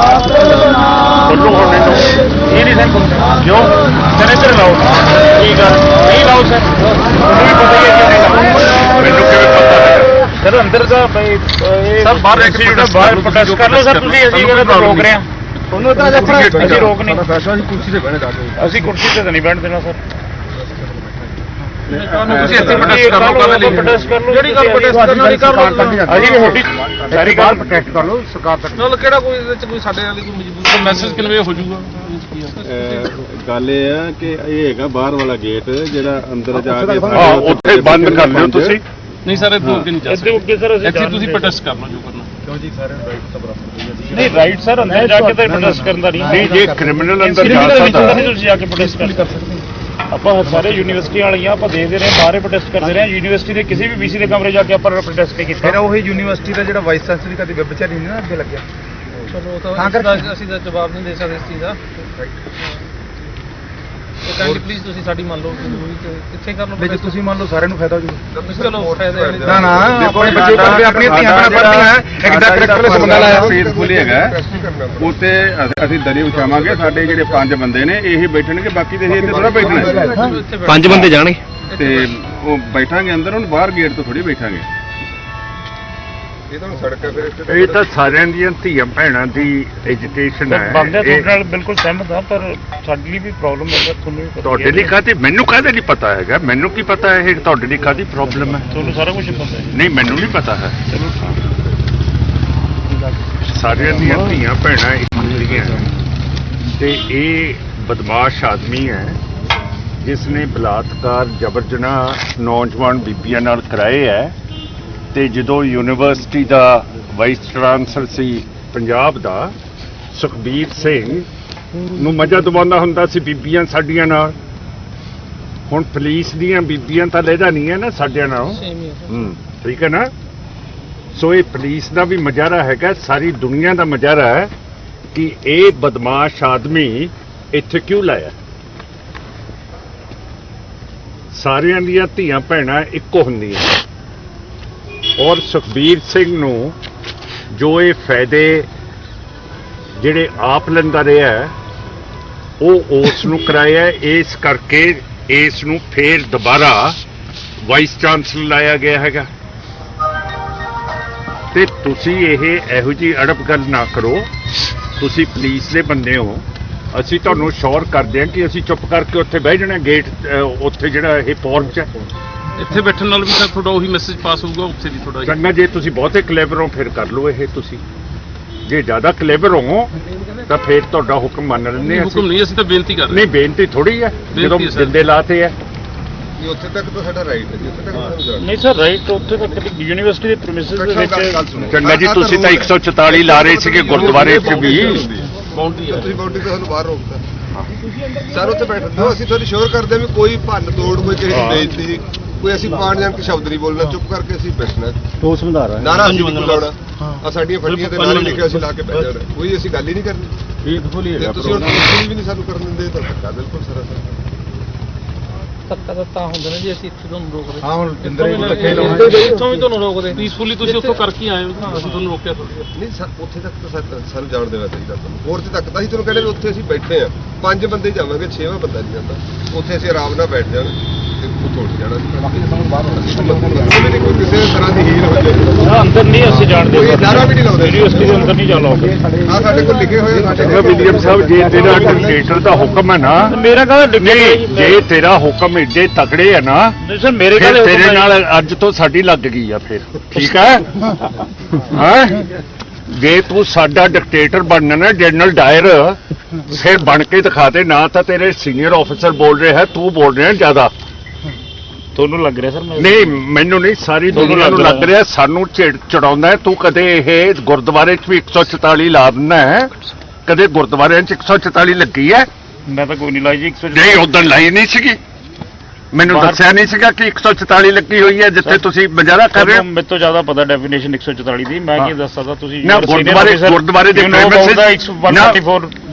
ਬੋਲੋ ਹੁਣ ਨਹੀਂ ਤਾਂ ਇਹ ਨਹੀਂ ਸਰ ਕਿਉਂ? ਸਰ ਇੱਧਰ ਲਾਓ। ਕੀ ਗੱਲ? ਨਹੀਂ ਲਾਓ ਸਰ ਤੁਹਾਨੂੰ ਵੀ ਪਤਾ ਹੀ ਹੈ ਕਿ ਨਹੀਂ ਲਾਓ ਮੈਨੂੰ ਕਿਵੇਂ ਪਤਾ ਹੈ ਸਰ ਅੰਦਰ ਦਾ ਬਈ ਇਹ ਸਰ, ਬਾਹਰ ਇੱਕ ਤੁਸੀਂ protest ਬਾਹਰ ਕਰੋ, protest ਕਰ ਲਓ ਸਰ ਤੁਸੀਂ ਅਸੀਂ ਕਿਹੜਾ ਤੁਹਾਨੂੰ ਰੋਕ ਰਹੇ ਹਾਂ? ਤਾਂ ਅਸੀਂ ਰੋਕ ਨਹੀਂ ਕੁਰਸੀ ਤੇ ਬਹਿਣਾ ਅਸੀਂ ਕੁਰਸੀ ਤੇ ਤਾਂ ਨਹੀਂ ਬੈਠ ਦੇਣਾ ਸਰ। ਤੁਸੀਂ ਇੱਥੇ protest ਕਰ ਲਓ, ਕਰ ਲਓ। ਪ੍ਰੋਟੈਸਟ ਕਰ ਲਓ ਜਿਹੜੀ ਗੱਲ protest ਕਰਨੀ ਵਾਲੀ ਕਰ ਲਓ। ਅਸੀਂ ਵੀ ਤੁਹਾਡੀ ਸਾਰੀ ਗੱਲ ਪ੍ਰੋਟੈਸਟ ਕਰ ਲਓ ਸਰਕਾਰ ਤੱਕ। ਨਾਲ ਕਿਹੜਾ ਕੋਈ ਇਹਦੇ ਚ ਕੋਈ ਸਾਡੇ ਵਾਲੀ ਕੋਈ ਮਜਬੂਰੀ ਮੈਸੇਜ ਕਨਵੇ ਹੋ ਜਾਊਗਾ? ਅਹ ਗੱਲ ਇਹ ਆ ਕਿ ਇਹ ਹੈਗਾ ਬਾਹਰ ਵਾਲਾ ਗੇਟ ਜਿਹੜਾ ਅੰਦਰ ਜਾ ਕੇ ਹਾਂ ਉੱਥੇ ਬੰਦ ਕਰ ਲਿਓ ਤੁਸੀਂ। ਨਹੀਂ ਸਰ ਇੱਥੋਂ ਅੱਗੇ ਨਹੀਂ ਜਾ ਇੱਥੇ ਉੱਗੇ ਸਰ ਅਸੀਂ ਇੱਥੇ ਤੁਸੀਂ ਪ੍ਰੋਟੈਸਟ ਕਰਨਾ। ਜੋ? ਕਰਨਾ ਨਹੀਂ ਰਾਈਟ ਸਰ ਅੰਦਰ ਜਾ ਕੇ ਤਾਂ ਪ੍ਰੋਟੈਸਟ ਕਰਨ ਦਾ ਨਹੀਂ। ਨਹੀਂ ਜੇ ਕ੍ਰਿਮੀਨਲ ਅੰਦਰ ਜਾ ਸਕਦਾ ਨਹੀਂ ਤੁਸੀਂ ਜਾ ਕੇ ਪ੍ਰੋਟੈਸਟ ਕਰ ਸਕਦੇ ਆਪਾਂ ਸਾਰੇ ਯੂਨੀਵਰਸਿਟੀ ਵਾਲੀਆਂ ਆਪਾਂ ਦੇਖਦੇ ਰਹੇ ਬਾਹਰੇ ਪ੍ਰੋਟੈਸਟ ਕਰਦੇ ਰਹੇ ਯੂਨੀਵਰਸਿਟੀ ਦੇ ਕਿਸੇ ਵੀ ਵੀਸੀ ਦੇ ਕਮਰੇ ਜਾ ਕੇ ਆਪਾਂ ਪ੍ਰੋਟੈਸਟ ਨਹੀਂ ਕੀਤਾ। ਉਹ ਯੂਨੀਵਰਸਿਟੀ ਦਾ ਜਿਹੜਾ ਵਾਈਸ ਚਾਂਸਲਰ ਕਦੇ ਵਿਭਚਾਰੀ ਨਹੀਂ ਨਾ ਅੱਗੇ ਲੱਗਿਆ। ਚਲੋ ਉਹ ਤਾਂ ਤਾਂ ਕਰਕੇ- ਅਸੀਂ ਤਾਂ- ਅਸੀਂ ਤਾਂ ਜਵਾਬ ਨਹੀਂ ਦੇ ਸਕਦੇ ਇਸ ਚੀਜ਼ ਦਾ। ਤੇ ਕਾਈਂਡਲੀ ਪਲੀਜ਼ ਤੁਸੀਂ ਸਾਡੀ ਮੰਨ ਲਓ ਜ਼ਰੂਰੀ ਤੇ ਇੱਥੇ ਕਰ ਲਓ ਜੇ protest। ਤੁਸੀਂ ਮੰਨ ਲਓ ਸਾਰਿਆਂ ਨੂੰ ਫਾਇਦਾ ਹੋ ਜੂਗਾ ਤੁਸੀਂ ਚਲੋ ਫਾਇਦਾ ਹੈ ਨਾ ਨਾ ਆਪਣੇ ਬੱਚੇ ਕਰਦੇ ਆਪਣੀਆਂ ਧੀਆਂ ਭੈਣਾਂ ਪੜ੍ਹਦੀਆਂ ਇੱਕ ਡਾਇਰੈਕਟਰ ਬੰਦਾ ਲਾਇਆ ਫੇਸਬੁੱਲ ਹੈਗਾ ਉੱਤੇ ਅਸ- ਅਸੀਂ ਦਰੀ ਵਿਛਾਵਾਂਗੇ ਸਾਡੇ ਜਿਹੜੇ ਪੰਜ ਬੰਦੇ ਨੇ ਇਹ ਬੈਠਣਗੇ ਬਾਕੀ ਦੇ ਇੱਥੇ ਥੋੜਾ ਬੈਠਣਾ ਹੈ। ਇੱਥੇ ਬੈਠੋ। ਪੰਜ ਬੰਦੇ ਜਾਣਗੇ ਤੇ ਉਹ ਬੈਠਾਂਗੇ ਅੰਦਰ ਹੁਣ ਬਾਹਰ ਗੇਟ ਤੋਂ ਥੋੜੀ ਬੈਠਾਂਗੇ ਇਹ ਤਾਂ ਸਾਰਿਆਂ ਦੀਆਂ ਧੀਆਂ ਭੈਣਾਂ ਦੀ ਐਜੂਕੇਸ਼ਨ ਹੈ। ਬੰਦੇ ਤੁਹਾਡੇ ਨਾਲ ਬਿਲਕੁਲ ਸਹਿਮਤ ਹਾਂ ਪਰ ਸਾਡੇ ਲਈ ਵੀ ਪ੍ਰੋਬਲਮ ਹੈ ਤੁਹਾਨੂੰ ਵੀ ਪਤਾ ਤੁਹਾਡੇ ਲਈ। ਕਾਹਦੀ ਮੈਨੂੰ ਕਾਹਦੇ ਨਹੀਂ ਪਤਾ ਹੈਗਾ? ਮੈਨੂੰ ਕੀ ਪਤਾ ਹੈ ਇਹ ਤੁਹਾਡੇ ਲਈ ਕਾਹਦੀ ਪ੍ਰੋਬਲਮ ਹੈ? ਤੁਹਾਨੂੰ ਸਾਰਾ ਕੁਝ ਪਤਾ ਹੈ। ਨਹੀਂ ਮੈਨੂੰ ਨਹੀਂ ਪਤਾ ਹੈ। ਸਾਰਿਆਂ ਦੀਆਂ ਧੀਆਂ ਭੈਣਾਂ ਇੱਕ ਹੁੰਦੀਆਂ ਤੇ ਇਹ ਬਦਮਾਸ਼ ਆਦਮੀ ਹੈ ਜਿਸ ਨੇ ਬਲਾਤਕਾਰ ਜਬਰ ਜਨਾਹ ਨੌਜਵਾਨ ਬੀਬੀਆਂ ਨਾਲ ਕਰਾਏ ਹੈ। ਤੇ ਜਦੋਂ ਯੂਨੀਵਰਸਿਟੀ ਦਾ ਵਾਈਸ ਚਾਂਸਲਰ ਸੀ ਪੰਜਾਬ ਦਾ ਸੁਖਬੀਰ ਸਿੰਘ ਨੂੰ ਮਜ਼ਾ ਦਵਾਉਂਦਾ ਹੁੰਦਾ ਸੀ ਬੀਬੀਆਂ ਸਾਡੀਆਂ ਨਾਲ। ਹੁਣ ਪੁਲਿਸ ਦੀਆਂ ਬੀਬੀਆਂ ਤਾਂ ਲੈਦਾ ਨਹੀਂ ਹੈ ਨਾ ਸਾਡਿਆਂ ਨਾਲ। ਹੂੰ ਠੀਕ ਹੈ ਨਾ? ਸੋ ਇਹ ਪੁਲਿਸ ਦਾ ਵੀ ਮਜ਼ਾਰਾ ਹੈਗਾ ਸਾਰੀ ਦੁਨੀਆ ਦਾ ਮਜ਼ਾਰਾ ਹੈ ਕਿ ਇਹ ਬਦਮਾਸ਼ ਆਦਮੀ ਇੱਥੇ ਕਿਉਂ ਲਾਇਆ? ਸਾਰਿਆਂ ਦੀਆਂ ਧੀਆਂ ਭੈਣਾਂ ਇੱਕੋ ਹੁੰਦੀਆਂ। ਔਰ ਸੁਖਬੀਰ ਸਿੰਘ ਨੂੰ ਜੋ ਇਹ ਫਾਇਦੇ ਜਿਹੜੇ ਆਪ ਲੈਂਦਾ ਰਿਹਾ ਉਹ ਉਸ ਨੂੰ ਕਰਾਇਆ ਇਸ ਕਰਕੇ ਇਸ ਨੂੰ ਫੇਰ ਦੁਬਾਰਾ ਵਾਈਸ ਚਾਂਸਲਰ ਲਾਇਆ ਗਿਆ ਹੈਗਾ। ਤੇ ਤੁਸੀਂ ਇਹ ਇਹੋ ਜੀ ਅੜਪ ਗੱਲ ਨਾ ਕਰੋ। ਤੁਸੀਂ ਪੁਲਿਸ ਦੇ ਬੰਦੇ ਹੋ। ਅਸੀਂ ਤੁਹਾਨੂੰ ਸ਼ੋਰ ਕਰਦੇ ਹਾਂ ਕਿ ਅਸੀਂ ਚੁੱਪ ਕਰਕੇ ਉੱਥੇ ਬਹਿ ਜਾਣਾ ਗੇਟ ਉੱਥੇ ਜਿਹੜਾ ਇਹ ਪੋਰਚ ਹੈ। ਇੱਥੇ ਬੈਠਣ ਨਾਲ ਵੀ ਸਰ ਤੁਹਾਡਾ ਉਹੀ ਮੈਸੇਜ ਪਾਸ ਹੋਊਗਾ ਉੱਥੇ ਵੀ ਤੁਹਾਡਾ ਚੰਗਾ ਜੇ ਤੁਸੀਂ ਬਹੁਤੇ ਕਲੇਵਰ ਹੋ ਫਿਰ ਕਰ ਲਓ ਇਹ ਤੁਸੀਂ। ਜੇ ਜ਼ਿਆਦਾ ਕਲੇਵਰ ਹੋ ਤਾਂ ਫਿਰ ਤੁਹਾਡਾ ਹੁਕਮ ਮੰਨ ਲੈਂਦੇ ਨਹੀਂ ਹੁਕਮ। ਨਹੀਂ ਅਸੀਂ ਤਾਂ ਬੇਨਤੀ ਕਰ ਰਹੇ ਨਹੀਂ ਬੇਨਤੀ ਥੋੜੀ ਹੈ ਜਦੋਂ ਹੈ ਸਰ। ਲਾਤੇ ਹੈ। ਉੱਥੇ ਤੱਕ ਤਾਂ ਸਾਡਾ ਰਾਈਟ ਹੈ ਉੱਥੇ ਤੱਕ ਨਹੀਂ ਸਰ ਰਾਈਟ ਉੱਥੇ ਤੱਕ ਯੂਨੀਵਰਸਿਟੀ ਦੇ ਪ੍ਰੈਮਿਸਿਸ ਦੇ ਵਿੱਚ ਚੰਗਾ ਜੀ ਤੁਸੀਂ ਤਾਂ 144 ਲਾ ਰਹੇ ਸੀਗੇ ਗੁਰਦੁਆਰੇ 'ਚ ਵੀ। ਬਾਉਂਡਰੀ ਹੈ। ਤੁਸੀਂ ਬਾਉਂਡਰੀ ਤੋਂ ਸਾਨੂੰ ਬਾਹਰ ਰੋਕਤਾ। ਸਰ ਉੱਥੇ ਬੈਠ। ਦਿਓ ਅਸੀਂ ਤੁਹਾਨੂੰ ਸ਼ੋਰ ਕਰਦੇ ਹਾਂ ਵੀ ਕੋਈ ਭੰਨ ਤੋੜ ਕੋਈ ਕਿਸੇ ਦੀ। ਬੇਇੱਜ਼ਤੀ ਕੋਈ ਅਸੀਂ ਪਾਣ ਜਾਣ ਕੇ ਸ਼ਬਦ ਨਹੀਂ ਬੋਲਣਾ ਚੁੱਪ ਕਰਕੇ ਅਸੀਂ ਬੈਠਣਾ ਦੋ ਸਮਝਾਰਾ ਨਾਰਾ ਅਸੀਂ ਨਹੀਂ ਲਾਉਣਾ ਆ ਸਾਡੀਆਂ ਫੱਟੀਆਂ ਤੇ ਨਾਰੇ ਲਿਖੇ ਅਸੀਂ ਲਾ ਕੇ ਬੈਠ ਜਾਣਾ। ਕੋਈ ਅਸੀਂ ਗੱਲ ਹੀ ਨਹੀਂ ਕਰਨੀ। ਪੀਸਫੁਲ ਹੀ ਜੇ ਹੈਗਾ ਤੁਸੀਂ ਵੀ ਨਹੀਂ ਸਾਨੂੰ ਕਰਨ ਦਿੰਦੇ ਤਾਂ ਧੱਕਾ ਬਿਲਕੁਲ ਸਰਾਸਰ ਧੱਕਾ। ਤਾਂ ਤਾਂ ਹੁੰਦਾ ਨਾ ਜੀ ਅਸੀਂ ਇੱਥੇ ਤੁਹਾਨੂੰ ਰੋਕਦੇ। ਹਾਂ ਹੁਣ ਜਿੰਦਰ ਵੀ ਧੱਕੇ ਇੱਥੋਂ ਲਾਉਣੇ। ਇੱਥੋਂ ਵੀ ਤੁਹਾਨੂੰ ਰੋਕਦੇ। ਪੀਸਫੁਲੀ ਤੁਸੀਂ ਉੱਥੋਂ ਕਰਕੇ ਆਏ ਹੋ ਅਸੀਂ ਤੁਹਾਨੂੰ ਰੋਕਿਆ ਥੋੜੀ ਨਹੀਂ ਸਰ ਉੱਥੇ ਤੱਕ ਤਾਂ ਸਰ- ਸਾਨੂੰ ਜਾਣ ਦੇਣਾ ਚਾਹੀਦਾ ਤੁਹਾਨੂੰ ਹੋਰ ਤੇ ਤੱਕ ਤਾਂ ਅਸੀਂ ਤੁਹਾਨੂੰ ਕਹਿੰਦੇ ਵੀ ਉੱਥੇ ਅਸੀਂ ਬੈਠੇ ਆ ਪੰਜ ਬੰਦੇ ਜਾਵਾਂਗੇ ਛੇਵਾਂ ਬੰਦਾ ਨਹੀਂ ਜਾਂਦਾ। ਉੱਥੇ ਅਸੀਂ ਆਰਾਮ ਨਾਲ ਬੈਠ ਜਾਣਾ ਅੰਦਰ ਨਹੀਂ ਅਸੀਂ ਜਾਣਦੇ। ਯੂਨੀਵਰਸਿਟੀ ਦੇ ਅੰਦਰ ਨਹੀਂ ਜਾ ਲਾਉਂਦੇ। ਆ ਸਾਡੇ ਕੋਲ ਲਿਖੇ ਹੋਏ ਆ ਸਾਡੇ ਚੰਗਾ ਵਿਲੀਅਮ ਸਾਹਿਬ ਜੇ ਤੇਰਾ ਡਿਕਟੇਟਰ ਦਾ ਹੁਕਮ ਹੈ ਨਾ ਮੇਰਾ ਕਹਿੰਦਾ ਨਹੀਂ ਜੇ? ਤੇਰਾ ਹੁਕਮ ਏਡੇ ਤਕੜੇ ਹੈ ਨਾ ਸਰ ਮੇਰੇ ਫਿਰ ਕਹਿੰਦੇ ਤੇਰੇ ਨਾਲ ਅੱਜ ਤੋਂ ਸਾਡੀ ਲੱਗ ਗਈ ਆ ਫਿਰ। ਠੀਕ ਹੈ? ਹਾਂ? ਜੇ ਤੂੰ ਸਾਡਾ ਡਿਕਟੇਟਰ ਬਣਨਾ ਨਾ ਜਨਰਲ ਡਾਇਰ ਫਿਰ ਬਣ ਕੇ ਦਿਖਾ ਦੇ ਨਾ ਤਾਂ ਤੇਰੇ ਸੀਨੀਅਰ ਆਫੀਸਰ ਬੋਲ ਰਹੇ ਹੈ ਤੂੰ ਬੋਲ ਰਿਹਾ ਜ਼ਿਆਦਾ। ਤੁਹਾਨੂੰ ਲੱਗ ਰਿਹਾ ਸਰ? ਨਹੀਂ ਮੈਨੂੰ ਨਹੀਂ ਸਾਰੀ ਦੁਨੀਆ ਨੂੰ ਲੱਗ ਰਿਹਾ। ਸਾਨੂੰ ਚੜਾਉਂਦਾ। ਤੂੰ ਕਦੇ ਇਹ ਗੁਰਦੁਆਰੇ 'ਚ ਵੀ 144 ਲਾ ਦਿੰਦਾ ਹੈ। ਕਦੇ ਗੁਰਦੁਆਰਿਆਂ 'ਚ 144 ਲੱਗੀ ਹੈ। ਮੈਂ ਤਾਂ ਕੋਈ ਨਹੀਂ ਲਾਈ ਜੀ 100 ਨਹੀਂ ਉਦੋਂ ਲਾਈ ਨਹੀਂ ਸੀਗੀ। ਮੈਨੂੰ ਬਾਹਰ- ਦੱਸਿਆ ਨਹੀਂ ਸੀਗਾ ਕਿ 144 ਲੱਗੀ ਹੋਈ ਹੈ ਜਿੱਥੇ ਤੁਸੀਂ ਮਜ਼ਾਰਾ ਕਰ ਰਹੇ ਹੋ। ਮੈਨੂੰ ਤੋਂ ਜ਼ਿਆਦਾ ਪਤਾ ਡੈਫੀਨੇਸ਼ਨ 144 ਦੀ। ਮੈਂ ਹਾਂ। ਕੀ ਦੱਸ ਸਕਦਾ ਤੁਸੀਂ ਨਾ ਗੁਰਦੁਆਰੇ ਗੁਰਦੁਆਰੇ ਦੇ 144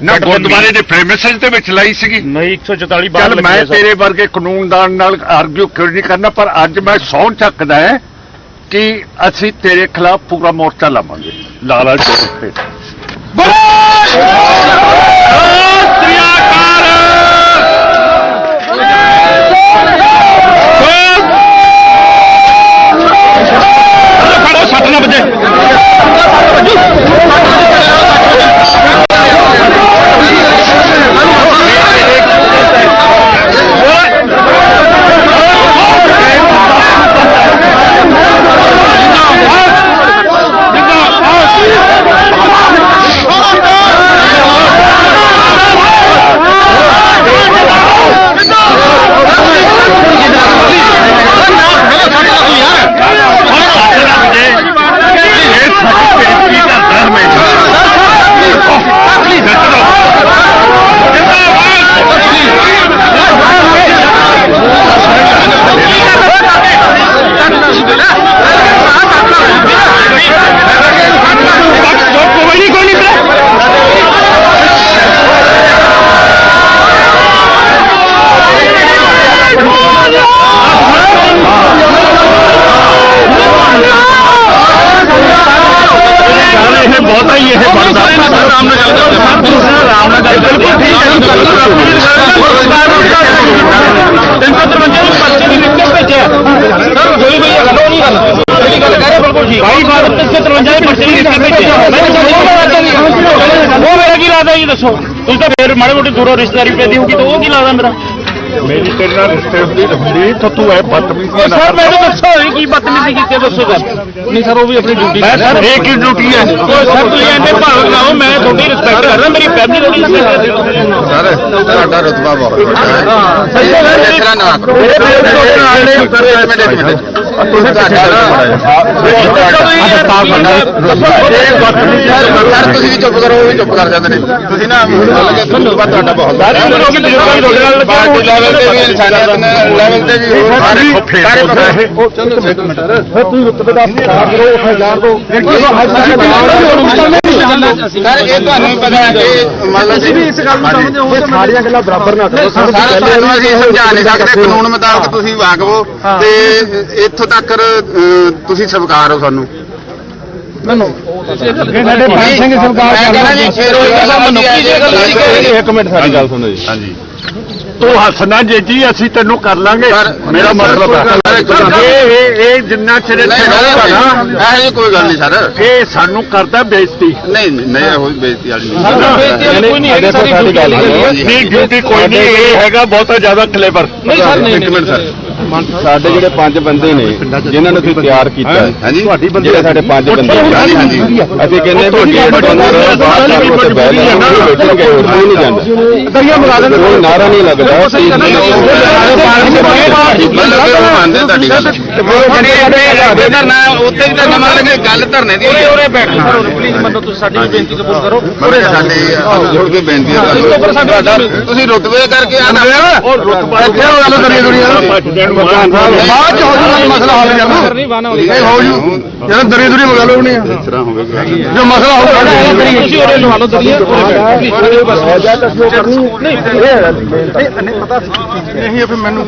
ਨਾ ਗੁਰਦੁਆਰੇ ਦੇ ਪ੍ਰੈਮਿਸਿਸ ਦੇ ਵਿੱਚ ਲਾਈ ਸੀਗੀ। ਨਹੀਂ 144 ਬਾਹਰ ਚੱਲ ਲੱਗੀ ਮੈਂ ਹੈ। ਤੇਰੇ ਵਰਗੇ ਕਾਨੂੰਨਦਾਨ ਨਾਲ ਆਰਗੂ ਕਿਉਂ ਨਹੀਂ ਕਰਨਾ ਪਰ ਅੱਜ ਮੈਂ ਸਹੁੰ ਚੱਕਦਾ ਹੈ ਕਿ ਅਸੀਂ ਤੇਰੇ ਖਿਲਾਫ ਪੂਰਾ ਮੋਰਚਾ ਲਾਵਾਂਗੇ। ਲਾਲਾ ਜੀ ਤੇ ਆਰਾਮ ਤੇ ਬਹੁਤਾ ਹੀ। ਇਹ ਬਣਦਾ ਆਰਾਮ ਨਾਲ ਗੱਲ ਕਰੋ ਆਰਾਮ ਨਾਲ ਗੱਲ ਕਰੋ ਬਿਲਕੁਲ ਠੀਕ। ਹੈ ਉਹ ਮੇਰਾ ਕੀ ਲਾਦਾ ਜੀ ਦੱਸੋ। ਤੁਸੀਂ ਤਾਂ ਫੇਰ ਮਾੜੇ ਮੋਟੇ ਦੂਰੋਂ ਰਿਸ਼ਤੇਦਾਰੀ ਪੈਦੀ ਹੋਊਗੀ ਤਾਂ ਉਹ ਕੀ ਲਾਦਾ ਮੇਰਾ? ਮੇਰੀ ਤੇਰੇ ਨਾਲ ਰਿਸ਼ਤੇ ਹੁੰਦੀ ਹੁੰਦੀ ਤਾਂ ਤੂੰ ਇਹ ਬਦਤਮੀਜ਼ੀਆਂ ਨਾ ਸਰ ਮੈਨੂੰ ਦੱਸੋ ਇਹ ਕੀ ਬਦਤਮੀਜ਼ੀ ਕੀਤੀ ਹੈ, ਦੱਸੋ ਸਰ ਨਹੀਂ ਸਰ ਉਹ ਵੀ ਆਪਣੀ ਡਿਊਟੀ ਮੈਂ ਸਰ ਇਹ ਕੀ ਡਿਊਟੀ ਹੈ? ਸਰ ਤੁਸੀਂ ਤੁਹਾਡੀ ਰਿਸਪੈਕਟ ਕਰਦਾ ਮੇਰੀ ਫੈਮਿਲੀ ਤੁਹਾਡੀ ਰਿਸਪੈਕਟ ਕਰਦੀ ਸਰ ਤੁਹਾਡਾ ਰਤਬਾ ਬਹੁਤ ਵੱਡਾ ਹੈ ਸਹੀ ਗੱਲ ਹੈ। ਇਸ ਤਰ੍ਹਾਂ ਨਾ ਕਰੋ ਮੇਰੇ ਮੇਰੇ ਤੋਂ ਨਾਲ ਨੇ ਇੱਕ ਮਿੰਟ ਇੱਕ ਮਿੰਟ ਤੁਸੀਂ ਸਰ ਤੁਸੀਂ ਵੀ ਚੁੱਪ ਕਰੋ ਉਹ ਵੀ ਚੁੱਪ ਕਰ ਜਾਂਦੇ ਨੇ ਤੁਸੀਂ ਨਾ ਰਤਬਾ ਤੁਹਾਡਾ ਬਹੁਤ ਸਾਰੇ ਲੋਕ ਬਜ਼ੁਰਗਾਂ ਦੀ ਤੁਹਾਡੇ ਨਾਲ ਲੱਗੇ ਪਾਰਟੀ ਲੈਵਲ ਤੇ ਵੀ ਇਨਸਾਨੀਅਤ ਲੈਵਲ ਤੇ ਵੀ ਸਾਰੇ ਫੇਰ ਸਾਰੇ ਹੁੰਦਾ ਇਹ ਸਰ ਇਹ ਤੁਹਾਨੂੰ ਵੀ ਪਤਾ ਹੈ ਕਿ ਮੰਨ ਲਓ ਜੀ ਇਸ ਗੱਲ ਨੂੰ ਸਮਝਦੇ ਹੋ ਸਾਰੀਆਂ ਗੱਲਾਂ ਬਰਾਬਰ ਨਾ ਕਰੋ। ਸਰ ਤੁਹਾਨੂੰ ਅਸੀਂ ਸਮਝਾ ਨਹੀਂ ਸਕਦੇ ਕਾਨੂੰਨ ਮੁਤਾਬਕ ਤੁਸੀਂ ਵਾਕਵੋ ਤੇ ਇੱਥੋਂ ਤੱਕ ਤੁਸੀਂ ਸਵਕਾਰ ਹੋ ਸਾਨੂੰ। ਸਾਡੇ ਪੰਜ ਸਿੰਘ ਸਰਕਾਰ ਮੈਂ ਕਹਿੰਦਾ ਜੀ ਫੇਰ ਉਹ ਗੱਲ ਮਨੁੱਖੀ ਜੇ ਗੱਲ ਨਹੀਂ ਕਹੇਗੀ ਇੱਕ ਮਿੰਟ ਸਾਡੀ ਗੱਲ ਸੁਣੋ ਜੀ। ਹਾਂਜੀ। ਤੂੰ ਹੱਸਣਾ ਜੇ ਜੀ ਅਸੀਂ ਤੈਨੂੰ ਕਰ ਲਾਂਗੇ। ਸਰ, ਮੇਰਾ ਮਤਲਬ ਹੈ ਸਰ, ਇਹ ਜਿੰਨਾ ਚਿਰ ਇੱਥੇ ਰਹੂਗਾ ਨਾ ਨਹੀਂ ਇਹ ਕੋਈ ਗੱਲ ਨਹੀਂ ਸਰ। ਇਹ ਸਾਨੂੰ ਕਰਦਾ ਬੇਇੱਜ਼ਤੀ। ਨਹੀਂ ਨਹੀਂ ਨਹੀਂ ਇਹੋ ਜਿਹੀ ਬੇਇੱਜ਼ਤੀ ਵਾਲੀ ਨਹੀਂ। ਬੇਇੱਜ਼ਤੀ ਵਾਲੀ ਕੋਈ ਨਹੀਂ ਹੈਗੀ ਸਾਡੀ ਸਾਡੀ ਗੱਲ ਡਿਊਟੀ ਹਾਂਜੀ। ਨਹੀਂ ਡਿਊਟੀ ਕੋਈ ਨਹੀਂ ਇਹ ਹੈਗਾ ਬਹੁਤਾ ਜ਼ਿਆਦਾ ਕਲੇਵਰ ਨਹੀਂ ਸਰ ਨਹੀਂ ਇੱਕ ਮਿੰਟ ਸਰ। ਸਾਡੇ ਜਿਹੜੇ ਪੰਜ ਬੰਦੇ ਨੇ ਜਿਨ੍ਹਾਂ ਨੂੰ ਤੁਸੀਂ ਤਿਆਰ ਕੀਤਾ ਹੈ, ਹਾਂਜੀ। ਜਿਹੜੇ ਸਾਡੇ ਪੰਜ ਬੰਦੇ ਹਾਂਜੀ ਹਾਂਜੀ। ਅਸੀਂ ਕਹਿੰਦੇ ਵੀ ਗੇਟ ਬੰਦ ਕਰੋ ਬਾਹਰ ਜਾ ਕੇ ਉੱਥੇ ਬਹਿ ਜਾਓ ਕੋਈ ਬੈਠਣਗੇ ਹੋਰ ਕੋਈ ਨਹੀਂ ਜਾਂਦਾ। ਦਰਿਆ ਮਗਾ ਦੇਣ ਕੋਈ ਨਾਰਾ ਨਹੀਂ ਲੱਗਦਾ। ਮਤਲਬ ਕਿ ਉਹ ਮੰਨਦੇ ਤੁਹਾਡੀ ਗੱਲ ਇਧਰ ਨਾ ਉੱਥੇ ਵੀ ਤਾਂ ਨਵਾਂ ਲੱਗੇ ਗੱਲ ਧਰਨੇ ਦੀ ਹੋਈ ਹੈ। ਉਰੇ ਬੈਠ ਪਲੀਜ਼ ਮੰਨੋ ਤੁਸੀਂ ਸਾਡੀ ਬੇਨਤੀ ਕਬੂਲ ਕਰੋ। ਕਿਹਾ ਸਾਡੇ ਜੋੜ ਕੇ ਬੇਨਤੀ ਤੁਸੀਂ ਰੁਤਬੇ ਕਰਕੇ ਰੁਤਬਾ ਇੱਥੇ ਗੱਲ ਕਰੀ ਦੁਨੀਆ ਬਾਅਦ ਚ ਹੋ ਜਾਊਗਾ ਮਸਲਾ ਹੱਲ ਕਰਨਾ ਨਹੀਂ ਹੋ ਜੂ ਜਦੋਂ ਦਰੀ ਦੁਰੀ ਮਗਾ ਲਓ ਨਹੀਂ ਇਸ ਤਰ੍ਹਾਂ ਹੋਵੇਗਾ ਜੋ ਮਸਲਾ ਹੋਊਗਾ ਤੁਸੀਂ ਉਰੇ ਲਵਾ ਲਓ ਦਰੀਏ ਨਹੀਂ ਇਹ ਨਹੀਂ ਪਤਾ ਨਹੀਂ ਫਿਰ ਮੈਨੂੰ